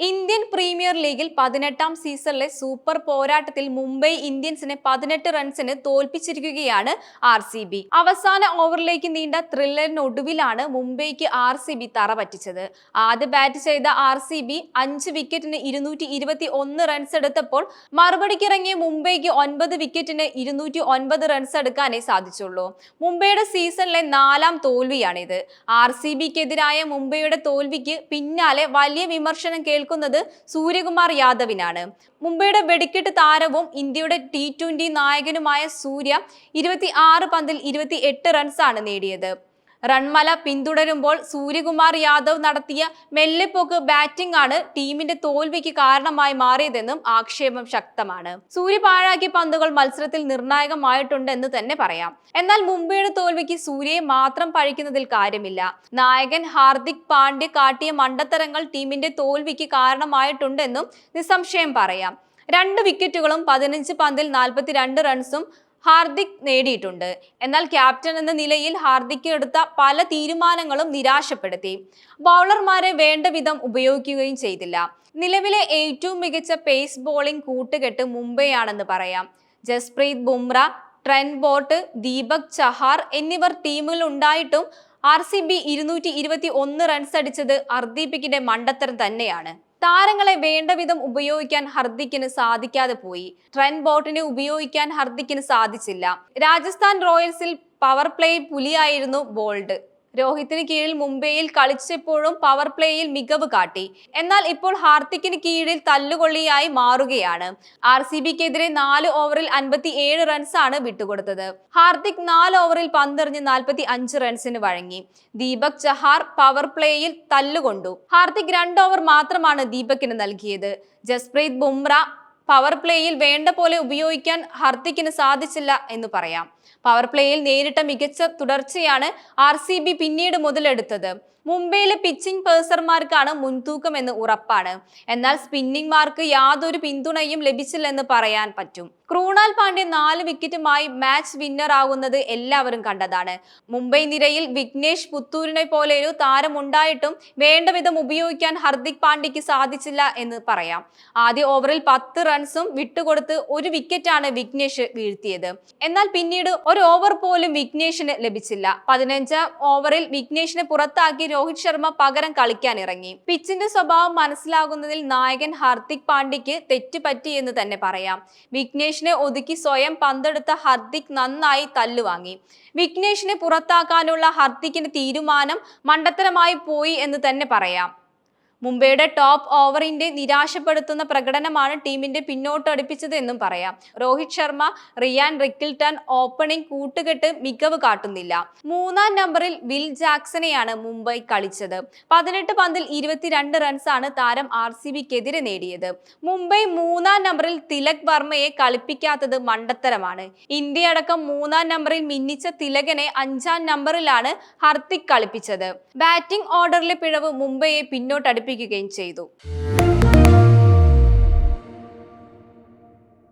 Indian premier ലീഗിൽ പതിനെട്ടാം സീസണിലെ സൂപ്പർ പോരാട്ടത്തിൽ മുംബൈ ഇന്ത്യൻസിനെ പതിനെട്ട് റൺസിന് തോൽപ്പിച്ചിരിക്കുകയാണ് ആർ സി ബി. അവസാന ഓവറിലേക്ക് നീണ്ട ത്രില്ലറിനൊടുവിലാണ് മുംബൈക്ക് ആർ സി ബി തറ പറ്റിച്ചത് ആദ്യ ബാറ്റ് ചെയ്ത ആർ സി ബി അഞ്ച് വിക്കറ്റിന് ഇരുന്നൂറ്റി ഇരുപത്തി ഒന്ന് റൺസ് എടുത്തപ്പോൾ മറുപടിക്കിറങ്ങിയ മുംബൈക്ക് ഒൻപത് വിക്കറ്റിന് ഇരുന്നൂറ്റി ഒൻപത് റൺസ് എടുക്കാനേ സാധിച്ചുള്ളൂ. മുംബൈയുടെ സീസണിലെ നാലാം തോൽവിയാണിത്. ആർ സി ബിക്കെതിരായ മുംബൈയുടെ തോൽവിക്ക് പിന്നാലെ വലിയ വിമർശനം കേൾക്കുന്നത് സൂര്യകുമാർ യാദവിനാണ്. മുംബൈയുടെ വെടിക്കെട്ട് താരവും ഇന്ത്യയുടെ ടി ട്വന്റി നായകനുമായ സൂര്യ ഇരുപത്തി ആറ് പന്തിൽ ഇരുപത്തി എട്ട് റൺസാണ് നേടിയത്. റൺമല പിന്തുടരുമ്പോൾ സൂര്യകുമാർ യാദവ് നടത്തിയ മെല്ലെപ്പോക്ക് ബാറ്റിംഗ് ആണ് ടീമിന്റെ തോൽവിക്ക് കാരണമായി മാറിയതെന്നും ആക്ഷേപം ശക്തമാണ്. സൂര്യ പാഴാക്കിയ പന്തുകൾ മത്സരത്തിൽ നിർണായകമായിട്ടുണ്ടെന്ന് തന്നെ പറയാം. എന്നാൽ മുംബൈയുടെ തോൽവിക്ക് സൂര്യയെ മാത്രം പഴിക്കുന്നതിൽ കാര്യമില്ല. നായകൻ ഹാർദിക് പാണ്ഡ്യ കാട്ടിയ മണ്ടത്തരങ്ങൾ ടീമിന്റെ തോൽവിക്ക് കാരണമായിട്ടുണ്ടെന്നും നിസ്സംശയം പറയാം. രണ്ട് വിക്കറ്റുകളും പതിനഞ്ച് പന്തിൽ നാൽപ്പത്തിരണ്ട് റൺസും ഹാർദിക് നേടിയിട്ടുണ്ട്. എന്നാൽ ക്യാപ്റ്റൻ എന്ന നിലയിൽ ഹാർദിക് എടുത്ത പല തീരുമാനങ്ങളും നിരാശപ്പെടുത്തി. ബൗളർമാരെ വേണ്ട വിധം ഉപയോഗിക്കുകയും ചെയ്തില്ല. നിലവിലെ ഏറ്റവും മികച്ച പേസ് ബോളിംഗ് കൂട്ടുകെട്ട് മുംബൈയാണെന്ന് പറയാം. ജസ്പ്രീത് ബുംറ ട്രെൻ ബോട്ട് ദീപക് ചഹാർ എന്നിവർ ടീമിൽ ഉണ്ടായിട്ടും ആർ സി ബി ഇരുന്നൂറ്റി ഇരുപത്തി ഒന്ന് റൺസ് അടിച്ചത് അർദീപിക്കിന്റെ മണ്ടത്തരം തന്നെയാണ്. താരങ്ങളെ വേണ്ടവിധം ഉപയോഗിക്കാൻ ഹർദിക്കിന് സാധിക്കാതെ പോയി. ട്രെൻ ബോട്ടിനെ ഉപയോഗിക്കാൻ ഹർദിക്കിന് സാധിച്ചില്ല. രാജസ്ഥാൻ റോയൽസിൽ പവർ പ്ലേ പുലിയായിരുന്നു ബോൾഡ്. രോഹിത്തിന് കീഴിൽ മുംബൈയിൽ കളിച്ചപ്പോഴും പവർ പ്ലേയിൽ മികവ് കാട്ടി. എന്നാൽ ഇപ്പോൾ ഹാർദിക്കിന് കീഴിൽ തല്ലുകൊള്ളിയായി മാറുകയാണ്. ആർ സി ബിക്കെതിരെ നാല് ഓവറിൽ അൻപത്തി ഏഴ് റൺസാണ് വിട്ടുകൊടുത്തത്. ഹാർദിക് നാല് ഓവറിൽ പന്തെറിഞ്ഞ് നാൽപ്പത്തി അഞ്ച് റൺസിന് വഴങ്ങി. ദീപക് ചഹാർ പവർ പ്ലേയിൽ തല്ലുകൊണ്ടു. ഹാർദിക് രണ്ട് ഓവർ മാത്രമാണ് ദീപകിന് നൽകിയത്. ജസ്പ്രീത് ബുംറ പവർ പ്ലേയിൽ വേണ്ട പോലെ ഉപയോഗിക്കാൻ ഹർദിക്കിന് സാധിച്ചില്ല എന്ന് പറയാം. പവർ പ്ലേയിൽ നേരിട്ട മികച്ച തുടർച്ചയാണ് ആർ സി ബി പിന്നീട് മുതലെടുത്തത്. മുംബൈയിലെ പിച്ചിംഗ് പേഴ്സർമാർക്കാണ് മുൻതൂക്കം എന്ന് ഉറപ്പാണ്. എന്നാൽ സ്പിന്നിംഗ് മാർക്ക് യാതൊരു പിന്തുണയും ലഭിച്ചില്ലെന്ന് പറയാൻ പറ്റും. ക്രൂണാൽ പാണ്ഡ്യ നാല് വിക്കറ്റുമായി മാച്ച് വിന്നർ ആകുന്നത് എല്ലാവരും കണ്ടതാണ്. മുംബൈ നിരയിൽ വിഘ്നേഷ് പുത്തൂരിനെ പോലെ ഒരു താരമുണ്ടായിട്ടും വേണ്ട വിധം ഉപയോഗിക്കാൻ ഹർദിക് പാണ്ഡ്യയ്ക്ക് സാധിച്ചില്ല എന്ന് പറയാം. ആദ്യ ഓവറിൽ പത്ത് റൺസും വിട്ടുകൊടുത്ത് ഒരു വിക്കറ്റാണ് വിഘ്നേഷ് വീഴ്ത്തിയത്. എന്നാൽ പിന്നീട് ഒരു ഓവർ പോലും വിഘ്നേഷിന് ലഭിച്ചില്ല. പതിനഞ്ചാം ഓവറിൽ വിഘ്നേഷിനെ പുറത്താക്കി രോഹിത് ശർമ്മ പകരം കളിക്കാൻ ഇറങ്ങി. പിച്ചിന്റെ സ്വഭാവം മനസ്സിലാകുന്നതിൽ നായകൻ ഹാർദിക് പാണ്ഡ്യയ്ക്ക് തെറ്റുപറ്റി എന്ന് തന്നെ പറയാം. വിഘ്നേഷിനെ ഒതുക്കി സ്വയം പന്തെടുത്ത ഹർദിക് നന്നായി തല്ലുവാങ്ങി വിഘ്നേഷിനെ പുറത്താക്കാനുള്ള ഹർദിക്കിന്റെ തീരുമാനം മണ്ടത്തരമായി പോയി എന്ന് തന്നെ പറയാം. മുംബൈയുടെ ടോപ്പ് ഓവറിന്റെ നിരാശപ്പെടുത്തുന്ന പ്രകടനമാണ് ടീമിന്റെ പിന്നോട്ടടുപ്പിച്ചതെന്നും പറയാം. Rohit Sharma Ryan Rickelton opening കൂട്ടുകെട്ട് മികവ് കാട്ടുന്നില്ല. മൂന്നാം നമ്പറിൽ വിൽ ജാക്സനെയാണ് മുംബൈ കളിച്ചത്. പതിനെട്ട് പന്തിൽ ഇരുപത്തിരണ്ട് റൺസാണ് താരം ആർ സി ബിക്കെതിരെ നേടിയത്. മുംബൈ മൂന്നാം നമ്പറിൽ തിലക് വർമ്മയെ കളിപ്പിക്കാത്തത് മണ്ടത്തരമാണ്. ഇന്ത്യ അടക്കം മൂന്നാം നമ്പറിൽ മിന്നിച്ച തിലകനെ അഞ്ചാം നമ്പറിലാണ് ഹർത്തിക് കളിപ്പിച്ചത്. ബാറ്റിംഗ് ഓർഡറിലെ പിഴവ് മുംബൈയെ പിന്നോട്ടടുപ്പിക്കുകയും ചെയ്തു